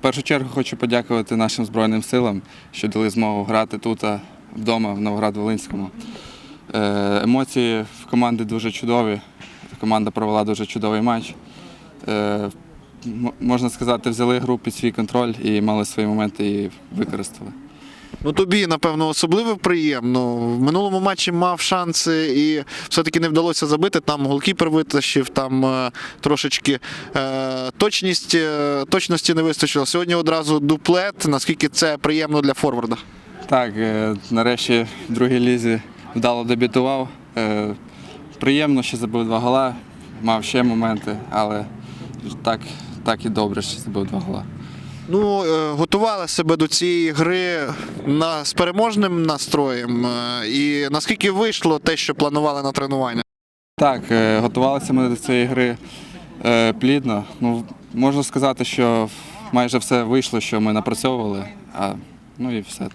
першу чергу хочу подякувати нашим Збройним силам, що дали змогу грати тут, вдома, в Новоград-Волинському. Е, Емоції в команди дуже чудові. Команда провела дуже чудовий матч. Можна сказати, взяли гру під свій контроль і мали свої моменти і використали. Ну тобі, напевно, особливо приємно. В минулому матчі мав шанси і все-таки не вдалося забити. Там голкіпер витащив, там е, трошечки е, точність, е, точності не вистачило. Сьогодні одразу дуплет. Наскільки це приємно для форварда? Так, е, нарешті в другій лізі вдало дебютував. Е, Приємно, що забив два гола, мав ще моменти, але так, так і добре, що забив два гола. Ну, е, готували себе до цієї гри на, з переможним настроєм. е, І наскільки вийшло те, що планували на тренування? Так, е, готувалися ми до цієї гри плідно. Ну, можна сказати, що майже все вийшло, що ми напрацьовували, а, ну і все.